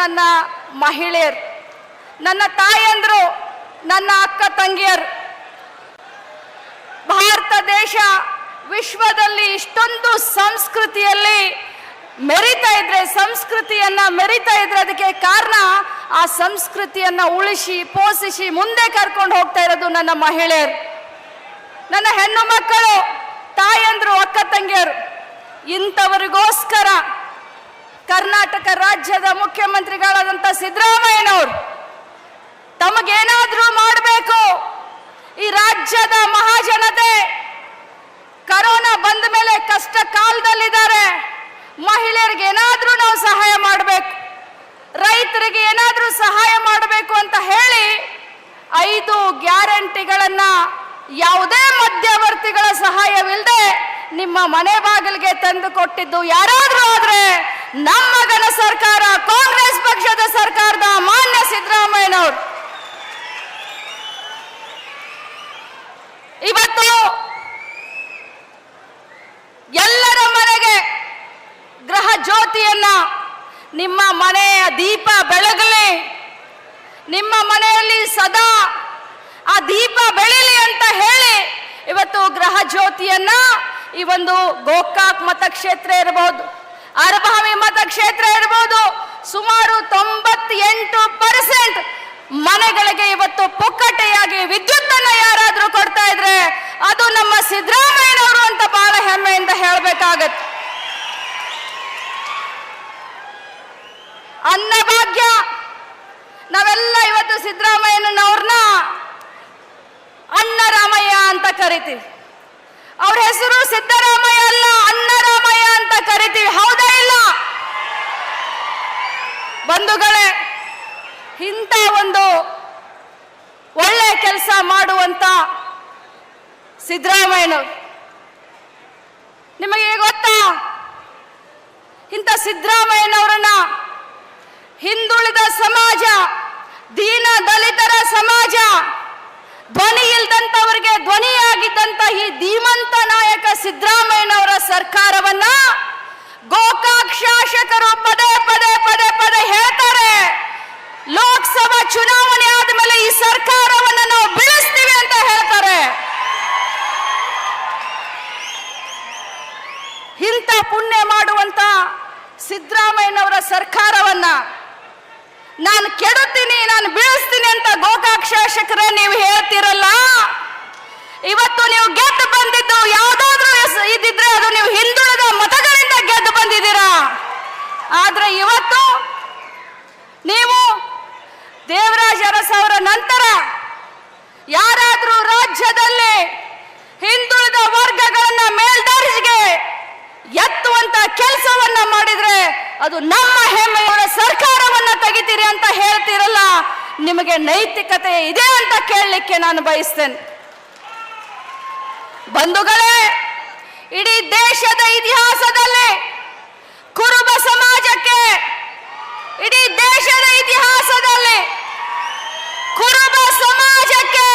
ನನ್ನ ಮಹಿಳೆಯರು, ನನ್ನ ತಾಯಂದರು, ನನ್ನ ಅಕ್ಕ ತಂಗಿಯರು. ಭಾರತ ದೇಶ ವಿಶ್ವದಲ್ಲಿ ಇಷ್ಟೊಂದು ಸಂಸ್ಕೃತಿಯಲ್ಲಿ ಮೆರಿತಾ ಇದ್ರೆ, ಸಂಸ್ಕೃತಿಯನ್ನ ಮೆರಿತಾ ಇದ್ರೆ ಅದಕ್ಕೆ ಕಾರಣ ಆ ಸಂಸ್ಕೃತಿಯನ್ನ ಉಳಿಸಿ, ಪೋಷಿಸಿ ಮುಂದೆ ಕರ್ಕೊಂಡು ಹೋಗ್ತಾ ಇರೋದು ನನ್ನ ಮಹಿಳೆಯರು. ನನ್ನ ಹೆಣ್ಣು ಮಕ್ಕಳು, ತಾಯಂದ್ರು, ಅಕ್ಕ ತಂಗಿಯರು, ಇಂಥವರಿಗೋಸ್ಕರ ಕರ್ನಾಟಕ ರಾಜ್ಯದ ಮುಖ್ಯಮಂತ್ರಿಗಳಾದಂಥ ಸಿದ್ದರಾಮಯ್ಯನವರು, ತಮಗೇನಾದ್ರೂ ಮಾಡಬೇಕು? ಈ ರಾಜ್ಯದ ಮಹಾಜನತೆ ಕರೋನಾ ಬಂದ ಮೇಲೆ ಕಷ್ಟ ಕಾಲದಲ್ಲಿದ್ದಾರೆ. ಮಹಿಳೆಯರಿಗೆ ಏನಾದರೂ ನಾವು ಸಹಾಯ ಮಾಡಬೇಕು. ರೈತರಿಗೆ ಏನಾದರೂ ಸಹಾಯ ಮಾಡಬೇಕು ಅಂತ ಹೇಳಿ ಐದು ಗ್ಯಾರಂಟಿಗಳನ್ನ ಯಾವುದೇ ಮಧ್ಯವರ್ತಿಗಳ ಸಹಾಯವಿಲ್ಲದೆ ನಿಮ್ಮ ಮನೆ ಬಾಗಿಲಿಗೆ ತಂದು ಕೊಟ್ಟಿದ್ದು ಯಾರಾದರೂ ಆದ್ರೆ ನಮ್ಮ ಗಣ ಸರ್ಕಾರ, ಕಾಂಗ್ರೆಸ್ ಪಕ್ಷದ ಸರ್ಕಾರದ ಮಾನ್ಯ ಸಿದ್ದರಾಮಯ್ಯನವರು. ಇವತ್ತು ಎಲ್ಲರ ಮನೆಗೆ ಗ್ರಹ ಜ್ಯೋತಿಯನ್ನ, ನಿಮ್ಮ ಮನೆಯ ದೀಪ ಬೆಳಗಲಿ. ನಿಮ್ಮ ಮನೆಯಲ್ಲಿ ಸದಾ ಆ ದೀಪ ಬೆಳಿಲಿ ಅಂತ ಹೇಳಿ ಇವತ್ತು ಗ್ರಹ ಜ್ಯೋತಿಯನ್ನ ಈ ಒಂದು ಗೋಕಾಕ್ ಮತಕ್ಷೇತ್ರ ಇರಬಹುದು ಅರಭಾವಿ ಮತಕ್ಷೇತ್ರ ಇರಬಹುದು ಸುಮಾರು ತೊಂಬತ್ತೆಂಟು ಪರ್ಸೆಂಟ್ ಮನೆಗಳಿಗೆ ಇವತ್ತು ಪುಕ್ಕಟೆಯಾಗಿ ವಿದ್ಯುತ್ ಅನ್ನ ಯಾರಾದ್ರೂ ಕೊಡ್ತಾ ಇದ್ರೆ ಅದು ನಮ್ಮ ಸಿದ್ದರಾಮಯ್ಯನವರು ಅಂತ ಬಹಳ ಹೆಮ್ಮೆಯಿಂದ ಹೇಳಬೇಕಾಗತ್ತೆ. ಅನ್ನಭಾಗ್ಯ ನಾವೆಲ್ಲ ಇವತ್ತು ಸಿದ್ದರಾಮಯ್ಯನವ್ರನ್ನ ಅಣ್ಣರಾಮಯ್ಯ ಅಂತ ಕರಿತೀವಿ. ಅವ್ರ ಹೆಸರು ಸಿದ್ದರಾಮಯ್ಯ ಅಲ್ಲ ಅನ್ನರಾಮಯ್ಯ ಅಂತ ಕರಿತೀವಿ. ಹೌದಾ ಇಲ್ಲ? ಬಂಧುಗಳೇ, ಇಂಥ ಒಂದು ಒಳ್ಳೆ ಕೆಲಸ ಮಾಡುವಂತ ಸಿದ್ದರಾಮಯ್ಯನ. ನಿಮಗೆ ಗೊತ್ತಾ? ಇಂಥ ಸಿದ್ದರಾಮಯ್ಯನವರನ್ನ ಹಿಂದುಳಿದ ಸಮಾಜ, ದೀನ ದಲಿತರ ಸಮಾಜ, ಧ್ವನಿ ಇಲ್ದಂತವರಿಗೆ ಧ್ವನಿಯಾಗಿದ್ದಂತ ಈ ಧೀಮಂತ ನಾಯಕ ಸಿದ್ದರಾಮಯ್ಯನವರ ಸರ್ಕಾರವನ್ನ ಗೋಕಾಕ್ ಶಾಸಕರು ಪದೇ ಪದೇ ಪದೇ ಪದೇ ಹೇಳ್ತಾರೆ. ಲೋಕಸಭಾ ಚುನಾವಣೆ ಆದ್ಮೇಲೆ ಈ ಸರ್ಕಾರವನ್ನು ನಾವು ಬೀಳಿಸ್ತೀವಿ ಅಂತ ಹೇಳ್ತಾರೆ. ಇಂಥ ಪುಣ್ಯ ಮಾಡುವಂತ ಸಿದ್ದರಾಮಯ್ಯನವರ ಸರ್ಕಾರವನ್ನ ನಾನು ಕೆಡುತ್ತೀನಿ, ನಾನು ಬೀಳಿಸ್ತೀನಿ ಅಂತ ಗೋಕಾಕ್ ಶಾಸಕರೇ ನೀವು ಹೇಳ್ತಿರಲ್ಲ? ಇವತ್ತು ನೀವು ಗೆದ್ದು ಬಂದಿದ್ದು ಯಾವುದಾದ್ರೂ ಇದ್ದಿದ್ರೆ ಅದು ನೀವು ಹಿಂದುಳಿದ ಮತಗಳಿಂದ ಗೆದ್ದು ಬಂದಿದ್ದೀರಾ? ಆದ್ರೆ ಇವತ್ತು ನೀವು ದೇವರಾಜ ಅರಸ್ ನಂತರ ಯಾರಾದರೂ ರಾಜ್ಯದಲ್ಲಿ ಹಿಂದುಳಿದ ವರ್ಗಗಳನ್ನ ಮೇಲ್ದಾರಿಗೆ ಎತ್ತುವಂತ ಕೆಲಸವನ್ನ ಮಾಡಿದ್ರೆ ಅದು ನಮ್ಮ ಹೆಮ್ಮೆಯವರ ಸರ್ಕಾರವನ್ನ ತೆಗಿತೀರಿ ಅಂತ ಹೇಳ್ತೀರಲ್ಲ, ನಿಮಗೆ ನೈತಿಕತೆ ಇದೆ ಅಂತ ಕೇಳಲಿಕ್ಕೆ ನಾನು ಬಯಸ್ತೇನೆ. ಬಂಧುಗಳೇ ಇಡೀ ದೇಶದ ಇತಿಹಾಸದಲ್ಲಿ ಕುರುಬ ಸಮಾಜಕ್ಕೆ, ಇಡೀ ದೇಶದ ಇತಿಹಾಸದಲ್ಲಿ ಕುರುಬ ಸಮಾಜಕ್ಕೆ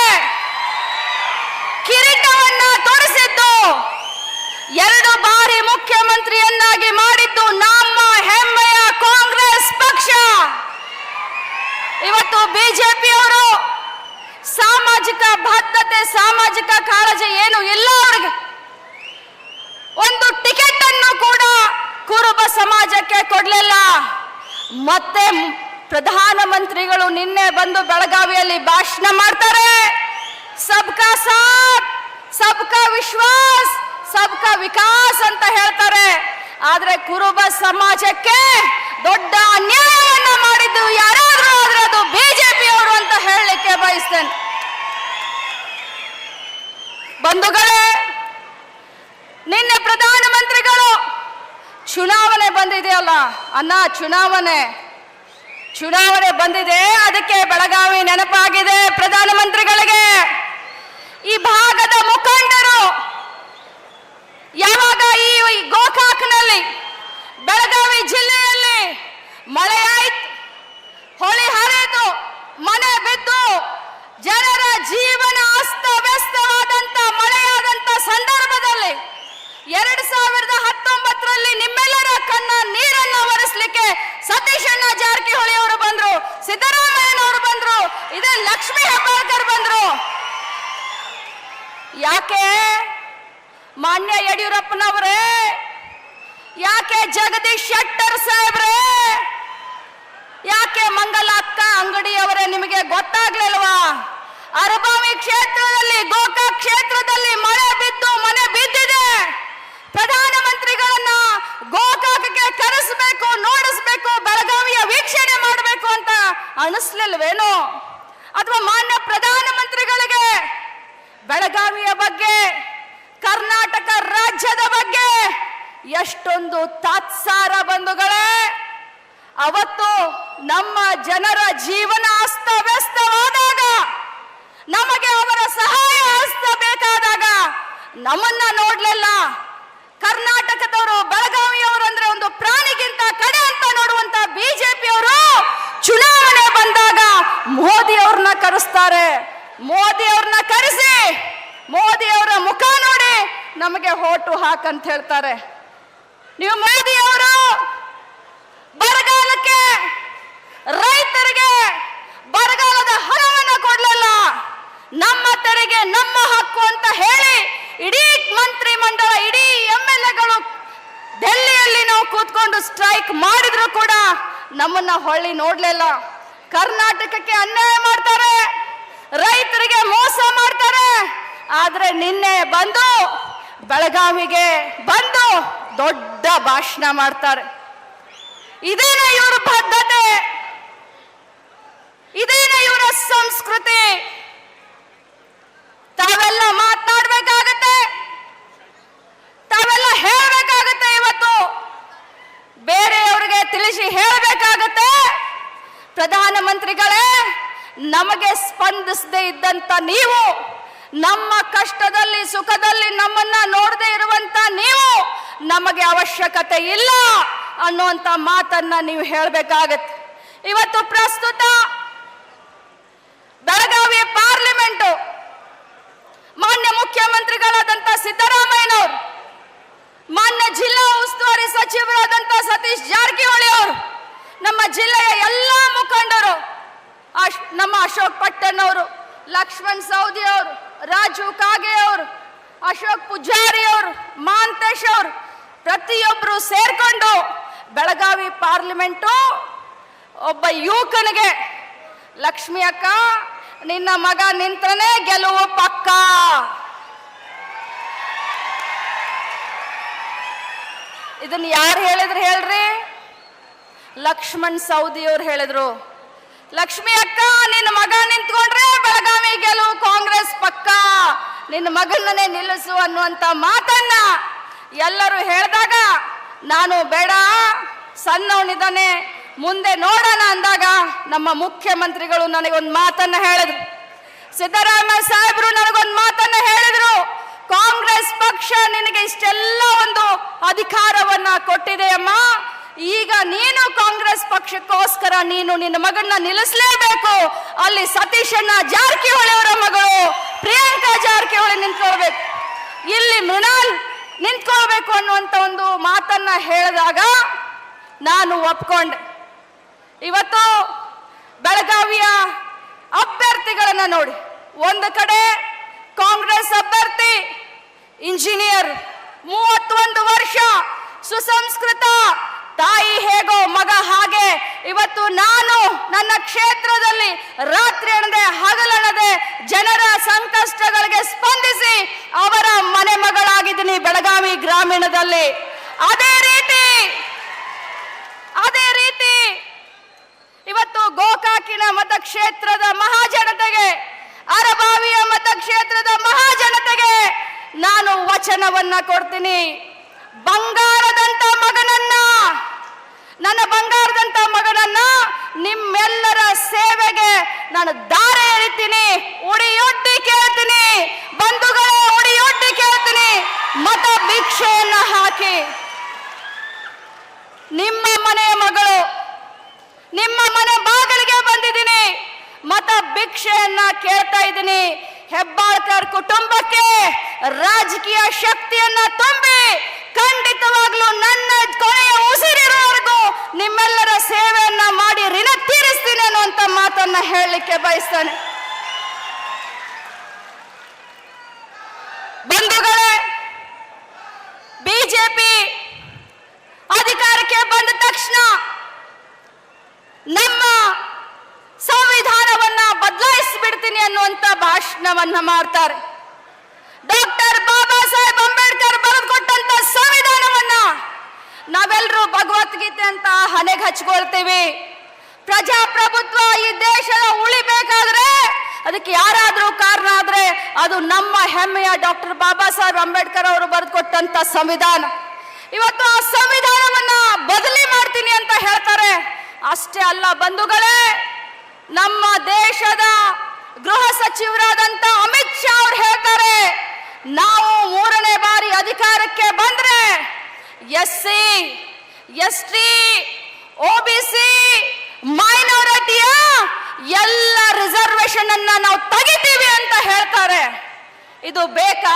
ಕಿರೀಟವನ್ನ ತೋರಿಸಿದ್ದು, ಎರಡು ಬಾರಿ ಮುಖ್ಯಮಂತ್ರಿಯನ್ನಾಗಿ ಮಾಡಿದ್ದು ನಮ್ಮ ಹೆಮ್ಮೆಯ ಕಾಂಗ್ರೆಸ್ ಪಕ್ಷ. ಇವತ್ತು ಬಿಜೆಪಿಯವರು ಸಾಮಾಜಿಕ ಬದ್ಧತೆ ಸಾಮಾಜಿಕ ಕಾಳಜಿ ಏನು ಇಲ್ಲ ಅವ್ರಿಗೆ. ಒಂದು ಟಿಕೆಟ್ ಅನ್ನು ಕೂಡ ಕುರುಬ ಸಮಾಜಕ್ಕೆ ಕೊಡಲಿಲ್ಲ. ಮತ್ತೆ ಪ್ರಧಾನಮಂತ್ರಿಗಳು ನಿನ್ನೆ ಬಂದು ಬೆಳಗಾವಿಯಲ್ಲಿ ಭಾಷಣ ಮಾಡ್ತಾರೆ. ಸಬ್ಕಾ ಸಾಥ್, ಸಬ್ಕಾ ವಿಶ್ವಾಸ್, ಸಬ್ಕಾ ವಿಕಾಸ್ ಅಂತ ಹೇಳ್ತಾರೆ. ಆದ್ರೆ ಕುರುಬ ಸಮಾಜಕ್ಕೆ ದೊಡ್ಡ ಅನ್ಯಾಯವನ್ನ ಮಾಡಿದ್ದು ಯಾರಾದ್ರೂ ಆದ್ರೆ ಅದು ಬಿಜೆಪಿ ಅವರು ಅಂತ ಹೇಳಲಿಕ್ಕೆ ಬಯಸ್ತೇನೆ. ಬಂಧುಗಳೇ ನಿನ್ನೆ ಪ್ರಧಾನಮಂತ್ರಿಗಳು ಚುನಾವಣೆ ಬಂದಿದೆಯಲ್ಲ ಅನ್ನ ಚುನಾವಣೆ. ಚುನಾವಣೆ ಬಂದಿದೆ, ಅದಕ್ಕೆ ಬೆಳಗಾವಿ ನೆನಪಾಗಿದೆ ಪ್ರಧಾನಮಂತ್ರಿಗಳಿಗೆ. ಈ ಭಾಗದ ಮುಖಂಡರು ಯಾವಾಗ ಈ ಗೋಕಾಕ್ನಲ್ಲಿ, ಬೆಳಗಾವಿ ಜಿಲ್ಲೆಯಲ್ಲಿ ಮಳೆಯಾಯಿತು? ಯಾಕೆ ಮಾನ್ಯ ಯಡಿಯೂರಪ್ಪನವರೇ? ಯಾಕೆ ಜಗದೀಶ್ ಶೆಟ್ಟರ್ ಸಾಹೇಬ್ರೇ? ಯಾಕೆ ಮಂಗಲ ಅಕ್ಕ ಅಂಗಡಿಯವರೇ ನಿಮಗೆ ಗೊತ್ತಾಗ್ಲಿಲ್ವಾ? ಅರಬಾವಿ ಕ್ಷೇತ್ರದಲ್ಲಿ, ಗೋಕಾಕ್ ಕ್ಷೇತ್ರದಲ್ಲಿ ಮಳೆ ಬಿದ್ದು ಮನೆ ಬಿದ್ದಿದೆ. ಪ್ರಧಾನಮಂತ್ರಿಗಳನ್ನ ಗೋಕಾಕಕ್ಕೆ ಕರೆಸಬೇಕು, ನೋಡಿಸ್ಬೇಕು, ಬೆಳಗಾವಿಯ ವೀಕ್ಷಣೆ ಮಾಡಬೇಕು ಅಂತ ಅನಿಸ್ಲಿಲ್ವೇನೋ? ಅಥವಾ ಮಾನ್ಯ ಪ್ರಧಾನಮಂತ್ರಿಗಳಿಗೆ ಬೆಳಗಾವಿಯ ಬಗ್ಗೆ, ಕರ್ನಾಟಕ ರಾಜ್ಯದ ಬಗ್ಗೆ ಎಷ್ಟೊಂದು ತಾತ್ಸಾರ ಬಂಧುಗಳೇ. ಅವತ್ತು ನಮ್ಮ ಜನರ ಜೀವನ ಅಸ್ತವ್ಯಸ್ತವಾದಾಗ ನಮಗೆ ಅವರ ಸಹಾಯ ಹಸ್ತ ಬೇಕಾದಾಗ, ನಮ್ಮನ್ನ ನೋಡ್ಲಿಲ್ಲ, ಕರ್ನಾಟಕದವರು, ಬೆಳಗಾವಿಯವರು ಅಂದ್ರೆ ಒಂದು ಪ್ರಾಣಿಗಿಂತ ಕಡೆ ಅಂತ ನೋಡುವಂತ ಬಿಜೆಪಿಯವರು, ಚುನಾವಣೆ ಬಂದಾಗ ಮೋದಿ ಅವ್ರನ್ನ ಕರೆಸ್ತಾರೆ. ಮೋದಿ ಅವ್ರನ್ನ ಕರೆಸಿ, ಮೋದಿ ಅವರ ಮುಖ ನೋಡಿ ನಮಗೆ ಹೋಟು ಹಾಕಂತ ಹೇಳ್ತಾರೆ. ನೀವು ಮೋದಿ ಅವರು, ಬರಗಾಲಕ್ಕೆ ರೈತರಿಗೆ ಬರಗಾಲದ ಹಣವನ್ನು ಕೊಡಲಿಲ್ಲ. ನಮ್ಮ ತೆರಿಗೆ, ನಮ್ಮ ಹಕ್ಕು ಅಂತ ಹೇಳಿ ಇಡೀ ಮಂತ್ರಿ ಮಂಡಲ, ಇಡೀ ಎಂ ಎಲ್ ಎಗಳು ಡೆಲ್ಲಿಯಲ್ಲಿ ನಾವು ಕೂತ್ಕೊಂಡು ಸ್ಟ್ರೈಕ್ ಮಾಡಿದ್ರು ಕೂಡ ನಮ್ಮನ್ನ ಹೊಳ್ಳಿ ನೋಡ್ಲಿಲ್ಲ. ಕರ್ನಾಟಕಕ್ಕೆ ಅನ್ಯಾಯ ಮಾಡ್ತಾರೆ. ರೈತರಿಗೆ ಮೋಸ ಮಾಡ್ತಾರೆ. ಆದ್ರೆ ನಿನ್ನೆ ಬಂದು ಬೆಳಗಾವಿಗೆ ಬಂದು ದೊಡ್ಡ ಭಾಷಣ ಮಾಡ್ತಾರೆ. ಇದೇನ ಇವರ ಬದ್ಧತೆ ಇದೇನ ಇವರ ಸಂಸ್ಕೃತಿ? ತಾವೆಲ್ಲ ಮಾತಾಡ್ಬೇಕಾಗತ್ತೆ? ತಾವೆಲ್ಲ ಹೇಳ್ಬೇಕಾಗತ್ತೆ ಇವತ್ತು? ಬೇರೆಯವ್ರಿಗೆ ತಿಳಿಸಿ ಹೇಳ್ಬೇಕಾಗತ್ತೆ? ಪ್ರಧಾನಮಂತ್ರಿಗಳೇ ನಮಗೆ ಸ್ಪಂದಿಸದೆ ಇದ್ದಂತ ನೀವು, ನಮ್ಮ ಕಷ್ಟದಲ್ಲಿ, ಸುಖದಲ್ಲಿ ನಮ್ಮನ್ನ ನೋಡದೆ ಇರುವಂತ ನೀವು, ನಮಗೆ ಅವಶ್ಯಕತೆ ಇಲ್ಲ ಅನ್ನುವಂತ ಮಾತನ್ನ ನೀವು ಹೇಳಬೇಕಾಗತ್ತೆ. ಇವತ್ತು ಪ್ರಸ್ತುತ ಬೆಳಗಾವಿ ಪಾರ್ಲಿಮೆಂಟು, ಮಾನ್ಯ ಮುಖ್ಯಮಂತ್ರಿಗಳಾದಂತ ಸಿದ್ದರಾಮಯ್ಯನವರು, ಮಾನ್ಯ ಜಿಲ್ಲಾ ಉಸ್ತುವಾರಿ ಸಚಿವರಾದಂಥ ಸತೀಶ್ ಜಾರಕಿಹೊಳಿ ಅವರು, ನಮ್ಮ ಜಿಲ್ಲೆಯ ಎಲ್ಲ ಮುಖಂಡರು ಅಶ್ ನಮ್ಮ ಅಶೋಕ್ ಪಟ್ಟಣ್ ಅವರು ಲಕ್ಷ್ಮಣ್ ಸೌದಿ ಅವರು, ರಾಜು ಕಾಗೆ ಅವರು, ಅಶೋಕ್ ಪೂಜಾರಿ ಅವರು, ಮಾಂತೇಶ್ ಅವರು ಪ್ರತಿಯೊಬ್ಬರು ಸೇರ್ಕೊಂಡು ಬೆಳಗಾವಿ ಪಾರ್ಲಿಮೆಂಟು, ಒಬ್ಬ ಯುವಕನಿಗೆ, ಲಕ್ಷ್ಮಿ ಅಕ್ಕ, ನಿನ್ನ ಮಗ ನಿಂತ್ರನೇ ಗೆಲುವು ಪಕ್ಕ. ಇದನ್ನ ಯಾರು ಹೇಳಿದ್ರು ಹೇಳ್ರಿ? ಲಕ್ಷ್ಮಣ್ ಸೌದಿ ಅವ್ರು ಹೇಳಿದ್ರು. ಲಕ್ಷ್ಮಿ ಅಕ್ಕ, ನಿನ್ನ ಮಗ ನಿಂತ್ಕೊಂಡ್ರೆ ಬೆಳಗಾವಿ ಗೆಲುವು ಕಾಂಗ್ರೆಸ್ ಪಕ್ಕ. ನಿನ್ನ ಮಗನನ್ನೇ ನಿಲ್ಲಿಸು ಅನ್ನುವಂತ ಮಾತನ್ನ ಎಲ್ಲರೂ ಹೇಳಿದಾಗ, ನಾನು ಬೇಡ, ಸಣ್ಣವನಿದ್ದಾನೆ, ಮುಂದೆ ನೋಡೋಣ ಅಂದಾಗ ನಮ್ಮ ಮುಖ್ಯಮಂತ್ರಿಗಳು ನನಗೊಂದು ಮಾತನ್ನ ಹೇಳಿದ್ರು. ಸಿದ್ದರಾಮಯ್ಯ ಸಾಹೇಬರು ನನಗೊಂದು ಮಾತನ್ನ ಹೇಳಿದ್ರು. ಕಾಂಗ್ರೆಸ್ ಪಕ್ಷ ನಿನಗೆ ಇಷ್ಟೆಲ್ಲ ಒಂದು ಅಧಿಕಾರವನ್ನ ಕೊಟ್ಟಿದೆಯಮ್ಮ. ಈಗ ನೀನು ಕಾಂಗ್ರೆಸ್ ಪಕ್ಷಕ್ಕೋಸ್ಕರ ನೀನು ನಿನ್ನ ಮಗನ್ನ ನಿಲ್ಲಿಸಲೇಬೇಕು. ಅಲ್ಲಿ ಸತೀಶಣ್ಣ ಜಾರಕಿಹೊಳಿ ಅವರ ಮಗಳು ಪ್ರಿಯಾಂಕಾ ಜಾರಕಿಹೊಳಿ ನಿಂತ್ಕೊಳ್ಬೇಕು. ಇಲ್ಲಿ ಮೃಣಾಲ್ ನಿಂತ್ಕೊಳ್ಬೇಕು ಅನ್ನುವಂತ ಒಂದು ಮಾತನ್ನ ಹೇಳಿದಾಗ ನಾನು ಒಪ್ಕೊಂಡೆ. ಇವತ್ತು ಬೆಳಗಾವಿಯ ಅಭ್ಯರ್ಥಿಗಳನ್ನ ನೋಡಿ. ಒಂದು ಕಡೆ ಕಾಂಗ್ರೆಸ್ ಅಭ್ಯರ್ಥಿ, ಇಂಜಿನಿಯರ್, ಮೂವತ್ತೊಂದು ವರ್ಷ ಸುಸಂಸ್ಕೃತ ತಾಯಿ ಹೇಗೋ ಮಗ ಹಾಗೆ, ಇವತ್ತು ನಾನು ನನ್ನ ಕ್ಷೇತ್ರದಲ್ಲಿ ರಾತ್ರಿ ಎಣದೆ ಹಗಲಣದೆ ಜನರ ಸಂಕಷ್ಟಗಳಿಗೆ ಸ್ಪಂದಿಸಿ ಅವರ ಮನೆ ಮಗಳಾಗಿದ್ದೀನಿ ಬೆಳಗಾವಿ ಗ್ರಾಮೀಣದಲ್ಲಿ. ಅದೇ ರೀತಿ ಅದೇ ರೀತಿ ಇವತ್ತು ಗೋಕಾಕಿನ ಮತಕ್ಷೇತ್ರದ ಮಹಾಜನತೆಗೆ, ಅರಬಾವಿಯ ಮತಕ್ಷೇತ್ರದ ಮಹಾಜನತೆಗೆ ನಾನು ವಚನವನ್ನ ಕೊಡ್ತೀನಿ. ಬಂಗಾರದಂತ ಮಗನನ್ನ, ನನ್ನ ಬಂಗಾರದಂತ ಮಗನನ್ನ ನಿಮ್ಮೆಲ್ಲರ ಸೇವೆಗೆ ನಾನು ದಾರ ಎಳಿತೀನಿ. ಉಡಿಯೊಡ್ಡಿ ಕೇಳ್ತೀನಿ. ಬಂಧುಗಳೇ, ಉಡಿಯೊಡ್ಡಿ ಕೇಳ್ತೀನಿ. ಮತ ಭಿಕ್ಷೆಯನ್ನ ಹಾಕಿ. ನಿಮ್ಮ ಮನೆಯ ಮಗಳು, ನಿಮ್ಮ ಮನೆ ಬಾಗಿಲಿಗೆ ಬಂದಿದ್ದೀನಿ. ಮತ ಭಿಕ್ಷೆಯನ್ನ ಕೇಳ್ತಾ ಇದ್ದೀನಿ. ಹೆಬ್ಬಾಳ್ಕರ್ ಕುಟುಂಬಕ್ಕೆ ರಾಜಕೀಯ ಶಕ್ತಿಯನ್ನ ತುಂಬಿ ಖಂಡಿತವಾಗ್ಲೂ ನನ್ನ ಕೊನೆಯ ಉಸಿರಿರೋವರೆಗೂ ನಿಮ್ಮೆಲ್ಲರ ಸೇವೆಯನ್ನ ಮಾಡಿ ಋಣ ತೀರಿಸ್ತೀನಿ ಅನ್ನುವಂತ ಮಾತನ್ನ ಹೇಳಲಿಕ್ಕೆ ಬಯಸ್ತಾನೆ. ಬಂಧುಗಳೇ, ಬಿಜೆಪಿ ಅಧಿಕಾರಕ್ಕೆ ಬಂದ ತಕ್ಷಣ ನಮ್ಮ ಸಂವಿಧಾನವನ್ನ ಬದಲಾಯಿಸಿಬಿಡ್ತೀನಿ ಅನ್ನುವಂತ ಭಾಷಣವನ್ನ ಮಾಡ್ತಾರೆ. ಡಾಕ್ಟರ್ ಬಾಬಾ ಸಾಹೇಬ್ ಅಂಬೇಡ್ಕರ್ ಬರೆದುಕೊಟ್ಟಂತ ಸಂವಿಧಾನವನ್ನ ನಾವೆಲ್ಲರೂ ಭಗವದ್ಗೀತೆ ಅಂತ ಹಣೆಗೆ ಹಚ್ಕೊಳ್ತೀವಿ. ಪ್ರಜಾಪ್ರಭುತ್ವ ಈ ದೇಶದ ಉಳಿಬೇಕಾದ್ರೆ ಅದಕ್ಕೆ ಯಾರಾದರೂ ಕಾರಣ ಆದರೆ ಅದು ನಮ್ಮ ಹೆಮ್ಮೆಯ ಡಾಕ್ಟರ್ ಬಾಬಾ ಸಾಹೇಬ್ ಅಂಬೇಡ್ಕರ್ ಅವರು ಬರೆದುಕೊಟ್ಟಂತ ಸಂವಿಧಾನ. ಇವತ್ತು ಆ ಸಂವಿಧಾನವನ್ನ ಬದಲಿ ಮಾಡ್ತೀನಿ ಅಂತ ಹೇಳ್ತಾರೆ. ಅಷ್ಟೇ ಅಲ್ಲ ಬಂಧುಗಳೇ, ನಮ್ಮ ದೇಶದ ಗೃಹ ಸಚಿವರಾದಂತ ಅಮಿತ್ ಶಾ ಅವ್ರು ಹೇಳ್ತಾರೆ, ನಾವು ಮೂರನೇ ಬಾರಿ ಅಧಿಕಾರಕ್ಕೆ ಬಂದ್ರೆ S C, S T C, ಮೈನಾರಿಟಿಯ ಎಲ್ಲ ರಿಸರ್ವೇಶನ್ ಅನ್ನ ನಾವು ತೆಗಿತೀವಿ ಅಂತ ಹೇಳ್ತಾರೆ. ಇದು ಬೇಕಾ?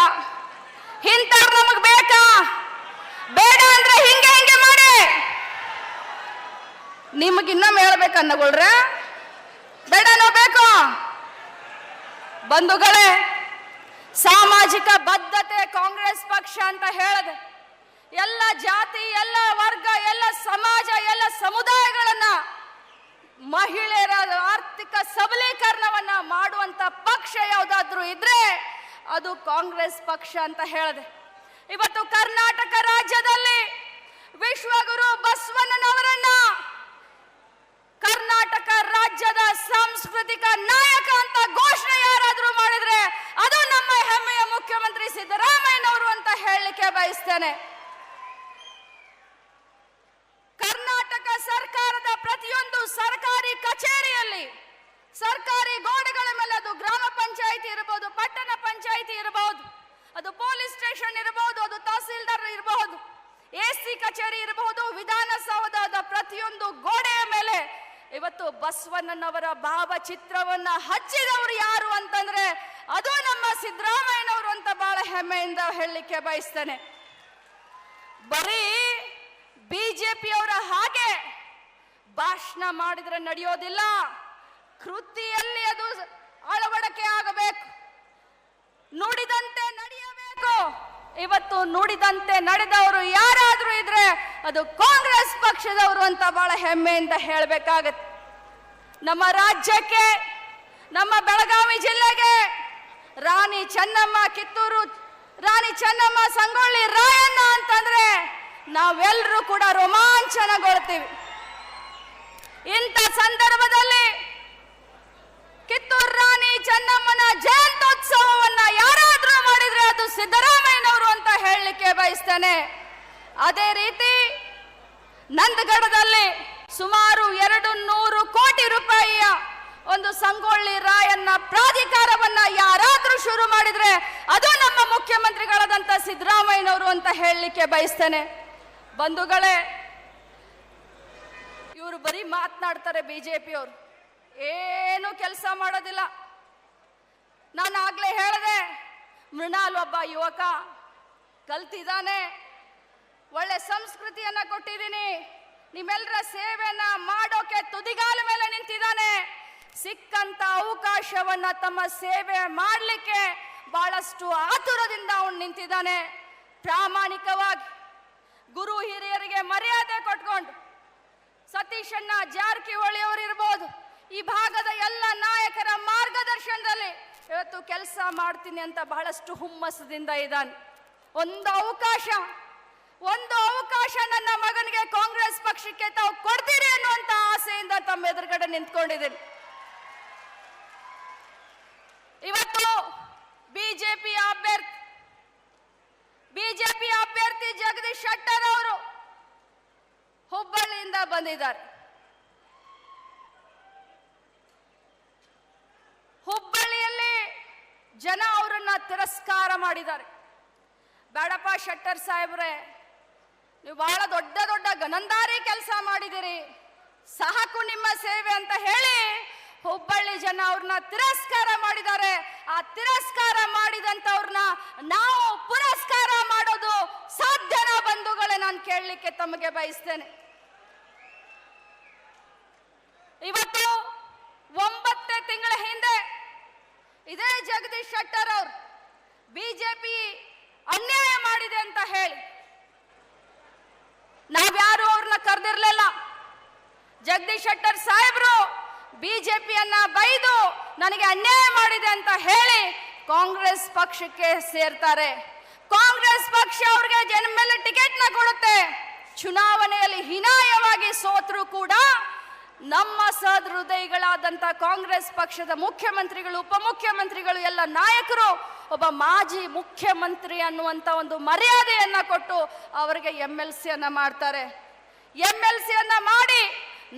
ಇಂಥವ್ರು ನಮಗೆ ಬೇಕಾ? ಬೇಡ ಅಂದ್ರೆ ಹಿಂಗೆ ಹಿಂಗೆ ಮಾಡಿ. ನಿಮಗೆ ಇನ್ನೊಮ್ಮೆ ಹೇಳ್ಬೇಕು ಅನ್ನಗೊಳ್ರೆ ಬೇಡನೋ ಬೇಕು. ಬಂಧುಗಳೇ, ಸಾಮಾಜಿಕ ಬದ್ಧತೆ ಕಾಂಗ್ರೆಸ್ ಪಕ್ಷ ಅಂತ ಹೇಳದೆ ಎಲ್ಲ ಜಾತಿ, ಎಲ್ಲ ವರ್ಗ, ಎಲ್ಲ ಸಮಾಜ, ಎಲ್ಲ ಸಮುದಾಯಗಳನ್ನ ಮಹಿಳೆಯರ ಆರ್ಥಿಕ ಸಬಲೀಕರಣವನ್ನ ಮಾಡುವಂತ ಪಕ್ಷ ಯಾವುದಾದ್ರೂ ಇದ್ರೆ ಅದು ಕಾಂಗ್ರೆಸ್ ಪಕ್ಷ ಅಂತ ಹೇಳಿದೆ. ಇವತ್ತು ಕರ್ನಾಟಕ ರಾಜ್ಯದಲ್ಲಿ ವಿಶ್ವಗುರು ಬಸವಣ್ಣನವರನ್ನ ಕರ್ನಾಟಕ ರಾಜ್ಯದ ಸಾಂಸ್ಕೃತಿಕ ನಾಯಕ ಅಂತ ಘೋಷಣೆ ಯಾರಾದ್ರೂ ಮಾಡಿದ್ರೆ ಅದು ನಮ್ಮ ಹೆಮ್ಮೆಯ ಮುಖ್ಯಮಂತ್ರಿ ಸಿದ್ದರಾಮಯ್ಯನವರು ಅಂತ ಹೇಳಲಿಕ್ಕೆ ಬಯಸ್ತೇನೆ ಕರ್ನಾಟಕ ಸರ್ಕಾರದ ಪ್ರತಿಯೊಂದು ಸರ್ಕಾರಿ ಕಚೇರಿಯಲ್ಲಿ ಸರ್ಕಾರಿ ಗೋಡೆಗಳ ಮೇಲೆ ಅದು ಗ್ರಾಮ ಪಂಚಾಯಿತಿ ಇರಬಹುದು ಪಟ್ಟಣ ಪಂಚಾಯಿತಿ ಇರಬಹುದು ಅದು ಪೊಲೀಸ್ ಸ್ಟೇಷನ್ ಇರಬಹುದು ಅದು ತಹಸೀಲ್ದಾರ್ ಇರಬಹುದು ಎಸಿ ಕಚೇರಿ ಇರಬಹುದು ವಿಧಾನಸೌಧದ ಪ್ರತಿಯೊಂದು ಗೋಡೆಯ ಮೇಲೆ ಇವತ್ತು ಬಸವಣ್ಣನವರ ಭಾವಚಿತ್ರವನ್ನ ಹಚ್ಚಿದವರು ಯಾರು ಅಂತಂದ್ರೆ ಅದು ನಮ್ಮ ಸಿದ್ದರಾಮಯ್ಯನವರು ಅಂತ ಬಹಳ ಹೆಮ್ಮೆಯಿಂದ ಹೇಳಲಿಕ್ಕೆ ಬಯಸ್ತೇನೆ. ಬರೀ ಬಿಜೆಪಿಯವರ ಹಾಗೆ ಭಾಷಣ ಮಾಡಿದ್ರೆ ನಡೆಯೋದಿಲ್ಲ. ಕೃತಿಯಲ್ಲಿ ಅದು ಅಳವಡಿಕೆ ಆಗಬೇಕು. ನುಡಿದಂತೆ ನಡೆಯಬೇಕು. ಇವತ್ತು ನುಡಿದಂತೆ ನಡೆದವರು ಯಾರಾದರೂ ಇದ್ರೆ ಅದು ಕಾಂಗ್ರೆಸ್ ಪಕ್ಷದವರು ಅಂತ ಬಹಳ ಹೆಮ್ಮೆಯಿಂದ ಹೇಳಬೇಕಾಗತ್ತೆ. ನಮ್ಮ ರಾಜ್ಯಕ್ಕೆ, ನಮ್ಮ ಬೆಳಗಾವಿ ಜಿಲ್ಲೆಗೆ, ರಾಣಿ ಚೆನ್ನಮ್ಮ ಕಿತ್ತೂರು, ರಾಣಿ ಚೆನ್ನಮ್ಮ ಸಂಗೊಳ್ಳಿ ರಾಯಣ್ಣ ಅಂತಂದ್ರೆ ನಾವೆಲ್ಲರೂ ಕೂಡ ರೋಮಾಂಚನಗೊಳ್ತೀವಿ. ಇಂಥ ಸಂದರ್ಭದಲ್ಲಿ ಕಿತ್ತೂರು ರಾಣಿ ಚೆನ್ನಮ್ಮನ ಜಯಂತ್ಯೋತ್ಸವವನ್ನ ಯಾರಾದ್ರೂ ಮಾಡಿದ್ರೆ ಅದು ಸಿದ್ದರಾಮಯ್ಯನವರು ಅಂತ ಹೇಳಲಿಕ್ಕೆ ಬಯಸ್ತೇನೆ. ಅದೇ ರೀತಿ ನಂದಗಡದಲ್ಲಿ ಸುಮಾರು ಎರಡು ನೂರು ಕೋಟಿ ರೂಪಾಯಿಯ ಒಂದು ಸಂಗೊಳ್ಳಿ ರಾಯಣ್ಣ ಪ್ರಾಧಿಕಾರವನ್ನ ಯಾರಾದರೂ ಶುರು ಮಾಡಿದ್ರೆ ಅದು ನಮ್ಮ ಮುಖ್ಯಮಂತ್ರಿಗಳಾದಂಥ ಸಿದ್ದರಾಮಯ್ಯನವರು ಅಂತ ಹೇಳಲಿಕ್ಕೆ ಬಯಸ್ತೇನೆ. ಬಂಧುಗಳೇ, ಇವರು ಬರೀ ಮಾತನಾಡ್ತಾರೆ ಬಿಜೆಪಿಯವರು. ಏನು ಕೆಲಸ ಮಾಡೋದಿಲ್ಲ. ನಾನು ಆಗ್ಲೇ ಹೇಳಿದೆ, ಮೃಣಾಲ್ ಒಬ್ಬ ಯುವಕ, ಕಲ್ತಿದ್ದಾನೆ. ಒಳ್ಳೆ ಸಂಸ್ಕೃತಿಯನ್ನ ಕೊಟ್ಟಿದ್ದೀನಿ. ನಿಮ್ಮೆಲ್ಲರ ಸೇವೆಯನ್ನ ಮಾಡೋಕೆ ತುದಿಗಾಲ ಮೇಲೆ ನಿಂತಿದ್ದಾನೆ. ಸಿಕ್ಕಂತ ಅವಕಾಶವನ್ನ ತಮ್ಮ ಸೇವೆ ಮಾಡಲಿಕ್ಕೆ ಬಹಳಷ್ಟು ಆತುರದಿಂದ ಅವನು ನಿಂತಿದ್ದಾನೆ. ಪ್ರಾಮಾಣಿಕವಾಗಿ ಗುರು ಹಿರಿಯರಿಗೆ ಮರ್ಯಾದೆ ಕೊಟ್ಕೊಂಡು ಸತೀಶಣ್ಣ ಜಾರಕಿಹೊಳಿ ಅವರು ಇರ್ಬೋದು, ಈ ಭಾಗದ ಎಲ್ಲ ನಾಯಕರ ಮಾರ್ಗದರ್ಶನದಲ್ಲಿ ಇವತ್ತು ಕೆಲಸ ಮಾಡ್ತೀನಿ ಅಂತ ಬಹಳಷ್ಟು ಹುಮ್ಮಸ್ಸದಿಂದ ಇದ್ದಾನೆ. ಒಂದು ಅವಕಾಶ ಒಂದು ಅವಕಾಶ ನನ್ನ ಮಗನಿಗೆ ಕಾಂಗ್ರೆಸ್ ಪಕ್ಷಕ್ಕೆ ತಾವು ಕೊಡ್ತೀರಿ ಅನ್ನುವಂತ ಆಸೆಯಿಂದ ತಮ್ಮ ಎದುರುಗಡೆ ನಿಂತ್ಕೊಂಡಿದ್ದೀನಿ. ಇವತ್ತು ಬಿಜೆಪಿ ಅಭ್ಯರ್ಥಿ ಬಿಜೆಪಿ ಅಭ್ಯರ್ಥಿ ಜಗದೀಶ್ ಶೆಟ್ಟರ್ ಅವರು ಹುಬ್ಬಳ್ಳಿಯಿಂದ ಬಂದಿದ್ದಾರೆ. ಹುಬ್ಬಳ್ಳಿಯಲ್ಲಿ ಜನ ಅವರನ್ನ ತಿರಸ್ಕಾರ ಮಾಡಿದ್ದಾರೆ. ಬೇಡಪ್ಪ ಶೆಟ್ಟರ್ ಸಾಹೇಬ್ರೆ ನೀವು ಬಹಳ ದೊಡ್ಡ ದೊಡ್ಡ ಗನಂದಾರಿ ಕೆಲಸ ಮಾಡಿದಿರಿ. ಸಾಕು ನಿಮ್ಮ ಸೇವೆ ಅಂತ ಹೇಳಿ ಹುಬ್ಬಳ್ಳಿ ಜನ ಅವ್ರನ್ನ ತಿರಸ್ಕಾರ ಮಾಡಿದ್ದಾರೆ. ಆ ತಿರಸ್ಕಾರ ಮಾಡಿದಂಥವ್ರನ್ನ ನಾವು ಪುರಸ್ಕಾರ ಮಾಡೋದು ಸಾಧ್ಯನ ಬಂಧುಗಳೇ ನಾನು ಕೇಳಲಿಕ್ಕೆ ತಮಗೆ ಬಯಸ್ತೇನೆ. ಇವತ್ತು ಒಂಬತ್ತೇ ತಿಂಗಳ ಹಿಂದೆ ಇದೇ ಜಗದೀಶ್ ಶೆಟ್ಟರ್ ಅವರು ಬಿಜೆಪಿ ಅನ್ಯಾಯ ಮಾಡಿದೆ ಅಂತ ಹೇಳಿ ನಾವ್ಯಾರು ಅವ್ರನ್ನ ಕರೆದಿರ್ಲಿಲ್ಲ. ಜಗದೀಶ್ ಶೆಟ್ಟರ್ ಸಾಹೇಬ್ರು ಬಿಜೆಪಿಯನ್ನ ಬೈದು ನನಗೆ ಅನ್ಯಾಯ ಮಾಡಿದೆ ಅಂತ ಹೇಳಿ ಕಾಂಗ್ರೆಸ್ ಪಕ್ಷಕ್ಕೆ ಸೇರ್ತಾರೆ. ಕಾಂಗ್ರೆಸ್ ಪಕ್ಷ ಅವ್ರಿಗೆ ಜನ ಮೇಲೆ ಟಿಕೆಟ್ನ ಕೊಡುತ್ತೆ ಚುನಾವಣೆಯಲ್ಲಿ ಹೀನಾಯವಾಗಿ ಸೋತರು ಕೂಡ ನಮ್ಮ ಸಹೃದಯಗಳಾದಂಥ ಕಾಂಗ್ರೆಸ್ ಪಕ್ಷದ ಮುಖ್ಯಮಂತ್ರಿಗಳು, ಉಪಮುಖ್ಯಮಂತ್ರಿಗಳು ಎಲ್ಲ ನಾಯಕರು ಒಬ್ಬ ಮಾಜಿ ಮುಖ್ಯಮಂತ್ರಿ ಅನ್ನುವಂಥ ಒಂದು ಮರ್ಯಾದೆಯನ್ನ ಕೊಟ್ಟು ಅವರಿಗೆ ಎಂ ಎಲ್ ಸಿಯನ್ನು ಮಾಡ್ತಾರೆ. ಎಂ ಎಲ್ ಸಿಯನ್ನು ಮಾಡಿ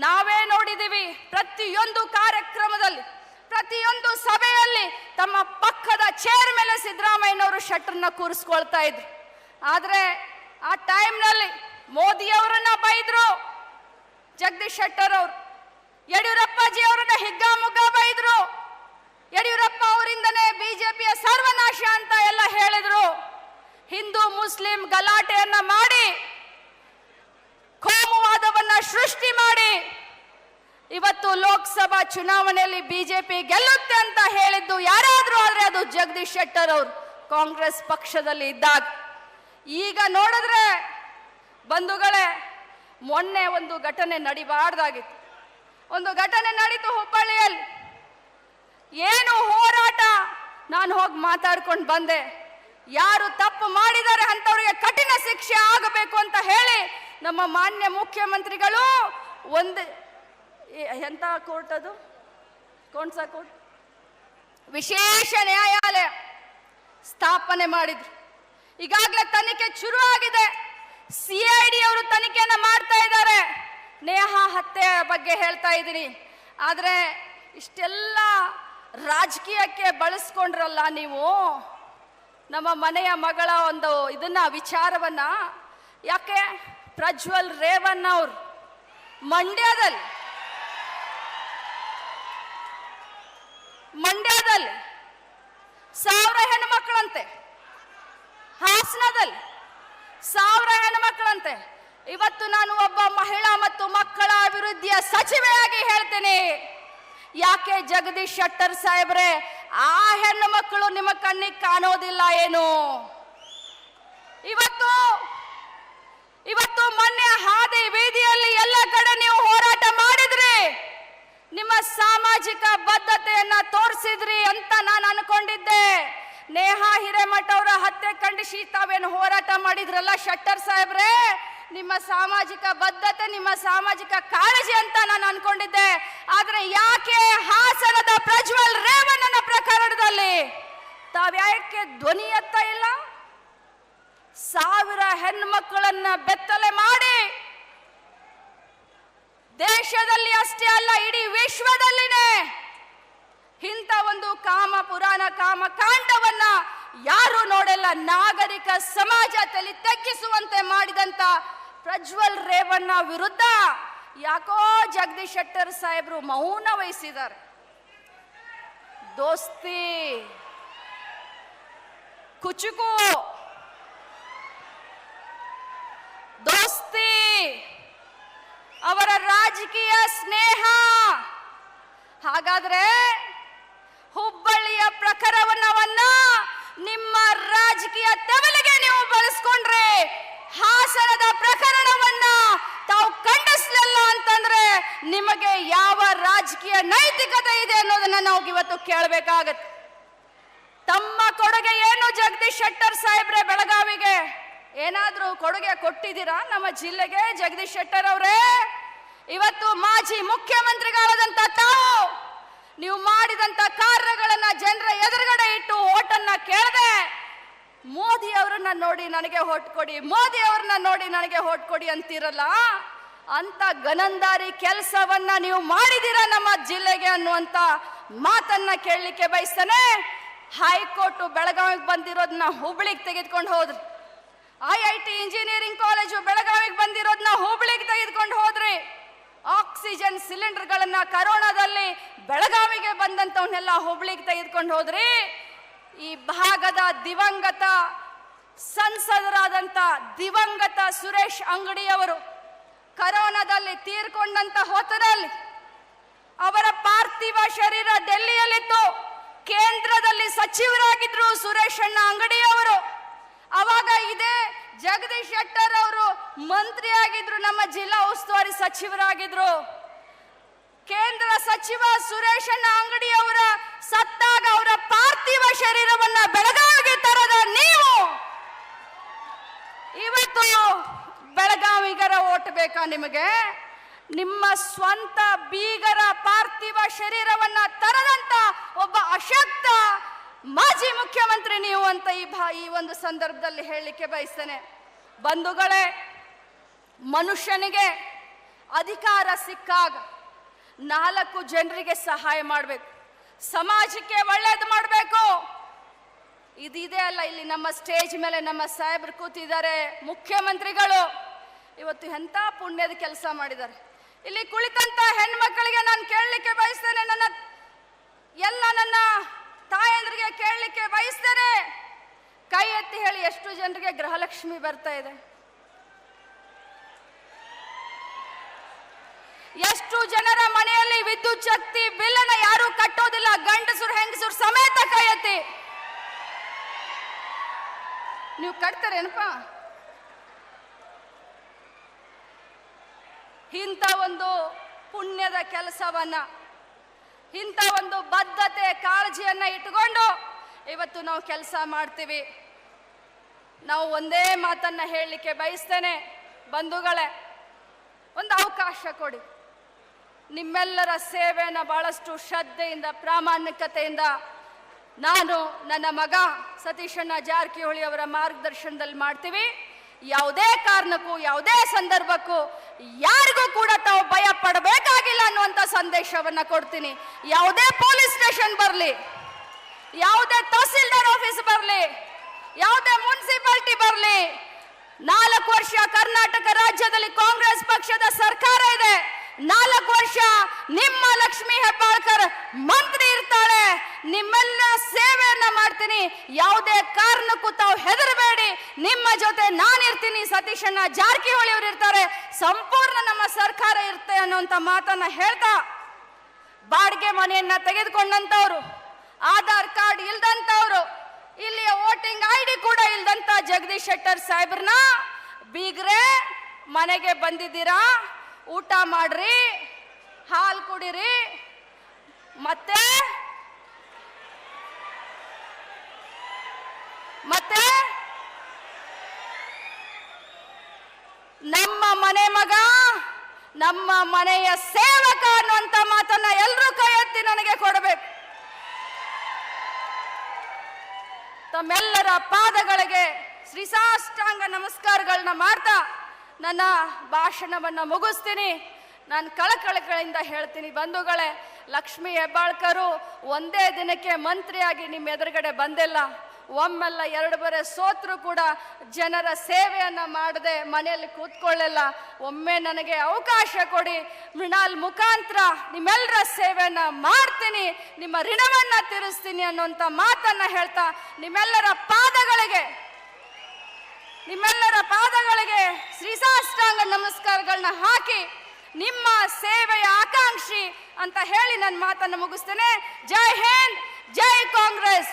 ನಾವೇ ನೋಡಿದ್ದೀವಿ ಪ್ರತಿಯೊಂದು ಕಾರ್ಯಕ್ರಮದಲ್ಲಿ, ಪ್ರತಿಯೊಂದು ಸಭೆಯಲ್ಲಿ ತಮ್ಮ ಪಕ್ಕದ ಚೇರ್ ಮೇಲೆ ಸಿದ್ದರಾಮಯ್ಯನವರು ಶಟ್ರನ್ನ ಕೂರಿಸ್ಕೊಳ್ತಾ ಇದ್ರು. ಆದರೆ ಆ ಟೈಮ್ನಲ್ಲಿ ಮೋದಿಯವರನ್ನ ಬೈದ್ರು, ಜಗದೀಶ್ ಶೆಟ್ಟರ್ ಅವರು, ಯಡಿಯೂರಪ್ಪಾಜಿ ಅವರನ್ನ ಹಿಗ್ಗಾಮುಗ್ಗಾ ಬೈದ್ರು. ಯಡಿಯೂರಪ್ಪ ಅವರಿಂದನೇ ಬಿಜೆಪಿಯ ಸರ್ವನಾಶ ಅಂತ ಎಲ್ಲ ಹೇಳಿದ್ರು. ಹಿಂದೂ ಮುಸ್ಲಿಂ ಗಲಾಟೆಯನ್ನ ಮಾಡಿ, ಕೋಮುವಾದವನ್ನ ಸೃಷ್ಟಿ ಮಾಡಿ, ಇವತ್ತು ಲೋಕಸಭಾ ಚುನಾವಣೆಯಲ್ಲಿ ಬಿಜೆಪಿ ಗೆಲ್ಲುತ್ತೆ ಅಂತ ಹೇಳಿದ್ದು ಯಾರಾದ್ರೂ ಆದ್ರೆ ಅದು ಜಗದೀಶ್ ಶೆಟ್ಟರ್ ಅವರು, ಕಾಂಗ್ರೆಸ್ ಪಕ್ಷದಲ್ಲಿ ಇದ್ದಾಗ. ಈಗ ನೋಡಿದ್ರೆ ಬಂಧುಗಳೇ, ಮೊನ್ನೆ ಒಂದು ಘಟನೆ ನಡಿಬಾರ್ದಾಗಿತ್ತು. ಒಂದು ಘಟನೆ ನಡೀತು ಹುಬ್ಬಳ್ಳಿಯಲ್ಲಿ. ಏನು ಹೋರಾಟ? ನಾನು ಹೋಗಿ ಮಾತಾಡ್ಕೊಂಡು ಬಂದೆ. ಯಾರು ತಪ್ಪು ಮಾಡಿದ್ದಾರೆ ಅಂತವರಿಗೆ ಕಠಿಣ ಶಿಕ್ಷೆ ಆಗಬೇಕು ಅಂತ ಹೇಳಿ ನಮ್ಮ ಮಾನ್ಯ ಮುಖ್ಯಮಂತ್ರಿಗಳು ಒಂದು ಎಂಥ ಕೋರ್ಟ್ ಅದು? ಕೋನ್ಸ ಕೋರ್ಟ್? ವಿಶೇಷ ನ್ಯಾಯಾಲಯ ಸ್ಥಾಪನೆ ಮಾಡಿದ್ರು. ಈಗಾಗಲೇ ತನಿಖೆ ಶುರು ಆಗಿದೆ ಡಿ ಅವರು ತನಿಖೆಯನ್ನು ಮಾಡ್ತಾ ಇದ್ದಾರೆ. ನೇಹಾ ಹತ್ಯೆ ಬಗ್ಗೆ ಹೇಳ್ತಾ ಇದ್ದೀನಿ. ಆದರೆ ಇಷ್ಟೆಲ್ಲ ರಾಜಕೀಯಕ್ಕೆ ಬಳಸ್ಕೊಂಡ್ರಲ್ಲ ನೀವು? ನಮ್ಮ ಮನೆಯ ಮಗಳ ಒಂದು ಇದನ್ನ, ವಿಚಾರವನ್ನ. ಯಾಕೆ? ಪ್ರಜ್ವಲ್ ರೇವಣ್ಣ ಅವ್ರು. ಮಂಡ್ಯದಲ್ಲಿ. ಮಂಡ್ಯದಲ್ಲಿ. ಸಾವಿರ ಹೆಣ್ಮಕ್ಳಂತೆ. ಹಾಸನದಲ್ಲಿ. ಸಾವಿರ ಹೆಣ್ಮಕ್ಳಂತೆ. ಇವತ್ತು ನಾನು ಒಬ್ಬ ಮಹಿಳಾ ಮತ್ತು ಮಕ್ಕಳ ಅಭಿವೃದ್ಧಿಯ ಸಚಿವೆಯಾಗಿ ಹೇಳ್ತೇನೆ. ಯಾಕೆ ಜಗದೀಶ್ ಶೆಟ್ಟರ್ ಸಾಹೇಬ್ರೆ, ಆ ಹೆಣ್ಣು ಮಕ್ಕಳು ನಿಮ್ಮ ಕಣ್ಣಿಗೆ ಕಾಣೋದಿಲ್ಲ ಏನು? ಇವತ್ತು ಇವತ್ತು ಮೊನ್ನೆ ಹಾದಿ ಬೀದಿಯಲ್ಲಿ ಎಲ್ಲ ಕಡೆ ನೀವು ಹೋರಾಟ ಮಾಡಿದ್ರಿ. ನಿಮ್ಮ ಸಾಮಾಜಿಕ ಬದ್ಧತೆಯನ್ನ ತೋರಿಸಿದ್ರಿ ಅಂತ ನಾನು ಅನ್ಕೊಂಡಿದ್ದೆ. ನೇಹಾ ಹಿರೇಮಠ ಅವರ ಹತ್ಯೆ ಖಂಡಿಸಿ ತಾವೇನು ಹೋರಾಟ ಮಾಡಿದ್ರಲ್ಲ ಶೆಟ್ಟರ್ ಸಾಹೇಬ್ರೆ? ನಿಮ್ಮ ಸಾಮಾಜಿಕ ಬದ್ಧತೆ, ನಿಮ್ಮ ಸಾಮಾಜಿಕ ಕಾಳಜಿ ಅಂತ ನಾನು ಅನ್ಕೊಂಡಿದ್ದೆ. ಆದ್ರೆ ಯಾಕೆ ಹಾಸನದ ಪ್ರಜ್ವಲ್ ರೇವಣ್ಣನ ಪ್ರಕರಣದಲ್ಲಿ? ತಾವ್ಯಾಕೆ ಧ್ವನಿ ಎತ್ತ ಇಲ್ಲ. ಸಾವಿರ ಹೆಣ್ಮಕ್ಕಳನ್ನ ಬೆತ್ತಲೆ ಮಾಡಿ. ದೇಶದಲ್ಲಿ ಅಷ್ಟೇ ಅಲ್ಲ, ಇಡೀ ವಿಶ್ವದಲ್ಲಿನೇ ಇಂಥ ಒಂದು ಕಾಮ, ಪುರಾಣ ಕಾಮ ಕಾಂಡವನ್ನ ಯಾರು ನೋಡಲ್ಲ. ನಾಗರಿಕ ಸಮಾಜ ತಲೆ ತಗ್ಗಿಸುವಂತೆ ಮಾಡಿದಂತ ಪ್ರಜ್ವಲ್ ರೇವಣ್ಣ ವಿರುದ್ಧ ಯಾಕೋ ಜಗದೀಶ್ ಶೆಟ್ಟರ್ ಸಾಹೇಬ್ರು ಮೌನ ವಹಿಸಿದ್ದಾರೆ. ದೋಸ್ತಿ, ಕುಚುಕು, ದೋಸ್ತಿ, ಅವರ ರಾಜಕೀಯ ಸ್ನೇಹ. ಹಾಗಾದ್ರೆ ಹುಬ್ಬಳ್ಳಿಯ ಪ್ರಕರಣವನ್ನ ನಿಮ್ಮ ರಾಜಕೀಯ ತೆವಲಿಗೆ ನೀವು ಬಳಸ್ಕೊಂಡ್ರೆ ಹಾಸನದ ಪ್ರಕರಣವನ್ನ ತಾವು ಖಂಡಿಸಲಿಲ್ಲ ಅಂತಂದ್ರೆ ನಿಮಗೆ ಯಾವ ರಾಜಕೀಯ ನೈತಿಕತೆ ಇದೆ ಅನ್ನೋದನ್ನ ನಾವು ಇವತ್ತು ಕೇಳಬೇಕಾಗತ್ತೆ. ತಮ್ಮ ಕೊಡುಗೆ ಏನು ಜಗದೀಶ್ ಶೆಟ್ಟರ್ ಸಾಹೇಬ್ರೆ ಬೆಳಗಾವಿಗೆ? ಏನಾದ್ರೂ ಕೊಡುಗೆ ಕೊಟ್ಟಿದ್ದೀರಾ? ನಮ್ಮ ಜಿಲ್ಲೆಗೆ ಜಗದೀಶ್ ಶೆಟ್ಟರ್ ಅವರೇ? ಇವತ್ತು ಮಾಜಿ ಮುಖ್ಯಮಂತ್ರಿಗಳಾದಂತ ತಾವು ನೀವು ಮಾಡಿದಂತ ಕಾರ್ಯಗಳನ್ನ ಜನರ ಎದುರುಗಡೆ ಇಟ್ಟು ಓಟನ್ನ ಕೇಳದೆ ಮೋದಿ ಅವರನ್ನ ನೋಡಿ ನನಗೆ ಹೊಟ್ ಕೊಡಿ, ಮೋದಿ ಅವ್ರನ್ನ ನೋಡಿ ನನಗೆ ಹೊಟ್ ಕೊಡಿ ಅಂತಿರಲ್ಲ? ಅಂತ ಗನಂದಾರಿ ಕೆಲಸವನ್ನ ನೀವು ಮಾಡಿದಿರ ನಮ್ಮ ಜಿಲ್ಲೆಗೆ ಅನ್ನುವಂತ ಮಾತನ್ನ ಕೇಳಲಿಕ್ಕೆ ಬಯಸ್ತಾನೆ. ಹೈಕೋರ್ಟ್ ಬೆಳಗಾವಿಗೆ ಬಂದಿರೋದನ್ನ ಹುಬ್ಳಿಗೆ ತೆಗೆದುಕೊಂಡು ಹೋದ್ರಿ. I I T engineering college ಬೆಳಗಾವಿಗೆ ಬಂದಿರೋದನ್ನ ಹುಬ್ಳಿಗೆ ತೆಗೆದುಕೊಂಡು ಹೋದ್ರಿ. ಆಕ್ಸಿಜನ್ ಸಿಲಿಂಡರ್ಗಳನ್ನ ಕರೋನಾದಲ್ಲಿ ಬೆಳಗಾವಿಗೆ ಬಂದಂತವನ್ನೆಲ್ಲ ಹುಬ್ಳಿಗೆ ತೆಗೆದುಕೊಂಡು ಹೋದ್ರಿ. ಈ ಭಾಗದ ದಿವಂಗತ ಸಂಸದರಾದಂಥ ದಿವಂಗತ ಸುರೇಶ್ ಅಂಗಡಿಯವರು ಕರೋನಾದಲ್ಲಿ ತೀರ್ಕೊಂಡಂತ ಹೊತ್ತದಲ್ಲಿ ಅವರ ಪಾರ್ಥಿವ ಶರೀರ ಡೆಲ್ಲಿಯಲ್ಲಿತ್ತು. ಕೇಂದ್ರದಲ್ಲಿ ಸಚಿವರಾಗಿದ್ರು ಸುರೇಶ್ ಅಣ್ಣ ಅಂಗಡಿಯವರು. ಅವಾಗ ಇದೇ ಜಗದೀಶ್ ಶೆಟ್ಟರ್ ಅವರು ಮಂತ್ರಿ ಆಗಿದ್ರು ನಮ್ಮ ಜಿಲ್ಲಾ ಉಸ್ತುವಾರಿ ಸಚಿವರಾಗಿದ್ರು. ಕೇಂದ್ರ ಸಚಿವ ಸುರೇಶ್ ಅಣ್ಣ ಅಂಗಡಿಯವರ ಸತ್ತಾಗ ಅವರ ಪಾರ್ಥಿವ ಶರೀರವನ್ನ ಬೆಳಗಾವಿಗೆ ತರದ ನೀವು. ಇವತ್ತು ಬೆಳಗಾವಿಗರ ಓಟ್ ಬೇಕಾ ನಿಮಗೆ? ನಿಮ್ಮ ಸ್ವಂತ ಬೀಗರ ಪಾರ್ಥಿವ ಶರೀರವನ್ನ ತರದಂತ ಒಬ್ಬ ಅಶಕ್ತ ಮಾಜಿ ಮುಖ್ಯಮಂತ್ರಿ ನೀವು ಅಂತ ಈ ಭಾ, ಈ ಒಂದು ಸಂದರ್ಭದಲ್ಲಿ ಹೇಳಲಿಕ್ಕೆ ಬಯಸ್ತೇನೆ. ಬಂಧುಗಳೇ, ಮನುಷ್ಯನಿಗೆ ಅಧಿಕಾರ ಸಿಕ್ಕಾಗ ನಾಲ್ಕು ಜನರಿಗೆ ಸಹಾಯ ಮಾಡಬೇಕು. ಸಮಾಜಕ್ಕೆ ಒಳ್ಳೇದು ಮಾಡಬೇಕು. ಇದಿದೆ ಅಲ್ಲ, ಇಲ್ಲಿ ನಮ್ಮ ಸ್ಟೇಜ್ ಮೇಲೆ ನಮ್ಮ ಸಾಹೇಬರು ಕೂತಿದ್ದಾರೆ ಮುಖ್ಯಮಂತ್ರಿಗಳು. ಇವತ್ತು ಎಂಥ ಪುಣ್ಯದ ಕೆಲಸ ಮಾಡಿದ್ದಾರೆ. ಇಲ್ಲಿ ಕುಳಿತಂತ ಹೆಣ್ಮಕ್ಕಳಿಗೆ ನಾನು ಕೇಳಲಿಕ್ಕೆ ಬಯಸ್ತೇನೆ, ನನ್ನ ಎಲ್ಲ ನನ್ನ ತಾಯಂದ್ರಿಗೆ ಕೇಳಲಿಕ್ಕೆ ಬಯಸ್ತೇನೆ. ಕೈ ಎತ್ತಿ ಹೇಳಿ ಎಷ್ಟು ಜನರಿಗೆ ಗೃಹಲಕ್ಷ್ಮಿ ಬರ್ತಾ ಇದೆ ಎಷ್ಟು ಜನರ ಮನೆಯಲ್ಲಿ ವಿದ್ಯುತ್ ಬಿಲ್ಲನ ಯಾರು ಕಟ್ಟೋದಿಲ್ಲ. ಗಂಡಸರು, ಹೆಂಗಸರು ಸಮೇತ ಕೈ ನೀವು ಕಟ್ತಾರೇನಪ್ಪ ಇಂಥ ಒಂದು ಪುಣ್ಯದ ಕೆಲಸವನ್ನ, ಇಂಥ ಒಂದು ಬದ್ಧತೆ, ಕಾಳಜಿಯನ್ನ ಇಟ್ಕೊಂಡು ಇವತ್ತು ನಾವು ಕೆಲಸ ಮಾಡ್ತೀವಿ. ನಾವು ಒಂದೇ ಮಾತನ್ನ ಹೇಳಲಿಕ್ಕೆ ಬಯಸ್ತೇನೆ. ಬಂಧುಗಳೇ, ಒಂದು ಅವಕಾಶ ಕೊಡಿ. ನಿಮ್ಮೆಲ್ಲರ ಸೇವೆಯನ್ನು ಬಹಳಷ್ಟು ಶ್ರದ್ಧೆಯಿಂದ, ಪ್ರಾಮಾಣಿಕತೆಯಿಂದ ನಾನು ನನ್ನ ಮಗ ಸತೀಶಣ್ಣ ಜಾರಕಿಹೊಳಿ ಅವರ ಮಾರ್ಗದರ್ಶನದಲ್ಲಿ ಮಾಡ್ತೀವಿ. ಯಾವುದೇ ಕಾರಣಕ್ಕೂ, ಯಾವುದೇ ಸಂದರ್ಭಕ್ಕೂ ಯಾರಿಗೂ ಕೂಡ ತಾವು ಭಯ ಪಡಬೇಕಾಗಿಲ್ಲ ಅನ್ನುವಂಥ ಸಂದೇಶವನ್ನು ಕೊಡ್ತೀನಿ. ಯಾವುದೇ ಪೊಲೀಸ್ ಸ್ಟೇಷನ್ ಬರಲಿ, ಯಾವುದೇ ತಹಸೀಲ್ದಾರ್ ಆಫೀಸ್ ಬರಲಿ, ಯಾವುದೇ ಮುನ್ಸಿಪಾಲ್ಟಿ ಬರಲಿ. ನಾಲ್ಕು ವರ್ಷ ಕರ್ನಾಟಕ ರಾಜ್ಯದಲ್ಲಿ ಕಾಂಗ್ರೆಸ್ ಪಕ್ಷದ ಸರ್ಕಾರ ಇದೆ. ನಾಲ್ಕು ವರ್ಷ ನಿಮ್ಮ ಲಕ್ಷ್ಮಿ ಹೆಬ್ಬಾಳ್ಕರ್ ಮಂತ್ರಿ ಇರ್ತಾಳೆ. ನಿಮ್ಮೆಲ್ಲ ಸೇವೆಯನ್ನ ಮಾಡ್ತೀನಿ. ಯಾವುದೇ ಕಾರಣಕ್ಕೂ ತಾವು ಹೆದರಬೇಡಿ. ನಿಮ್ಮ ಜೊತೆ ನಾನಿರ್ತೀನಿ. ಸತೀಶಣ್ಣ ಜಾರಕಿಹೊಳಿ ಅವರು ಇರ್ತಾರೆ. ಸಂಪೂರ್ಣ ನಮ್ಮ ಸರ್ಕಾರ ಇರುತ್ತೆ ಅನ್ನುವಂಥ ಮಾತನ್ನ ಹೇಳ್ತಾ ಬಾಡಿಗೆ ಮನೆಯನ್ನ ತೆಗೆದುಕೊಂಡಂತವ್ರು. ಆಧಾರ್ ಕಾರ್ಡ್ ಇಲ್ದಂತವ್ರು. ಇಲ್ಲಿಯ ವೋಟಿಂಗ್ ಐ ಡಿ ಕೂಡ ಇಲ್ದಂತ ಜಗದೀಶ್ ಶೆಟ್ಟರ್ ಸಾಹೇಬ್ರನ್ನ ಬೀಗ್ರೆ ಮನೆಗೆ ಬಂದಿದ್ದೀರಾ? ಊಟ ಮಾಡ್ರಿ, ಹಾಲು ಕುಡಿರಿ, ಮತ್ತೆ ಮತ್ತೆ, ನಮ್ಮ ಮನೆ ಮಗ, ನಮ್ಮ ಮನೆಯ ಸೇವಕ ಅನ್ನುವಂತ ಮಾತನ್ನ ಎಲ್ಲರೂ ಕೈ ಎತ್ತಿ ನನಗೆ ಕೊಡಬೇಕು. ತಮ್ಮೆಲ್ಲರ ಪಾದಗಳಿಗೆ ಶ್ರೀಸಾಷ್ಟಾಂಗ ನಮಸ್ಕಾರಗಳನ್ನ ಮಾಡ್ತಾ ನನ್ನ ಭಾಷಣವನ್ನು ಮುಗಿಸ್ತೀನಿ. ನಾನು ಕಳಕಳಗಳಿಂದ ಹೇಳ್ತೀನಿ ಬಂಧುಗಳೇ, ಲಕ್ಷ್ಮಿ ಹೆಬ್ಬಾಳ್ಕರು ಒಂದೇ ದಿನಕ್ಕೆ ಮಂತ್ರಿಯಾಗಿ ನಿಮ್ಮ ಎದುರುಗಡೆ ಬಂದಿಲ್ಲ. ಒಮ್ಮೆಲ್ಲ ಎರಡು ಬರೆ ಸೋತರು ಕೂಡ ಜನರ ಸೇವೆಯನ್ನು ಮಾಡದೆ ಮನೆಯಲ್ಲಿ ಕೂತ್ಕೊಳ್ಳಲ್ಲ. ಒಮ್ಮೆ ನನಗೆ ಅವಕಾಶ ಕೊಡಿ, ಮೃಣಾಲ್ ಮುಖಾಂತರ ನಿಮ್ಮೆಲ್ಲರ ಸೇವೆಯನ್ನು ಮಾಡ್ತೀನಿ, ನಿಮ್ಮ ಋಣವನ್ನು ತೀರಿಸ್ತೀನಿ ಅನ್ನೋಂಥ ಮಾತನ್ನು ಹೇಳ್ತಾ ನಿಮ್ಮೆಲ್ಲರ ಪಾದಗಳಿಗೆ ನಿಮ್ಮೆಲ್ಲರ ಪಾದಗಳಿಗೆ ಶ್ರೀಸಾಷ್ಟಾಂಗ ನಮಸ್ಕಾರಗಳನ್ನ ಹಾಕಿ ನಿಮ್ಮ ಸೇವೆಯ ಆಕಾಂಕ್ಷಿ ಅಂತ ಹೇಳಿ ನನ್ನ ಮಾತನ್ನು ಮುಗಿಸ್ತೇನೆ. ಜೈ ಹಿಂದ್, ಜೈ ಕಾಂಗ್ರೆಸ್.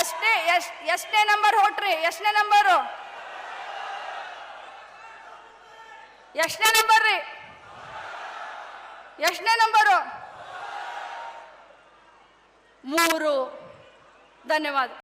ಎಷ್ಟೇ, ಎಷ್ಟ್ ಎಷ್ಟನೇ ನಂಬರ್ ಹೊಟ್ರಿ, ಎಷ್ಟನೇ ನಂಬರು? ಎಷ್ಟನೇ ನಂಬರ್ ರೀ ಎಷ್ಟನೇ ನಂಬರು? ಮೂರು. ಧನ್ಯವಾದ.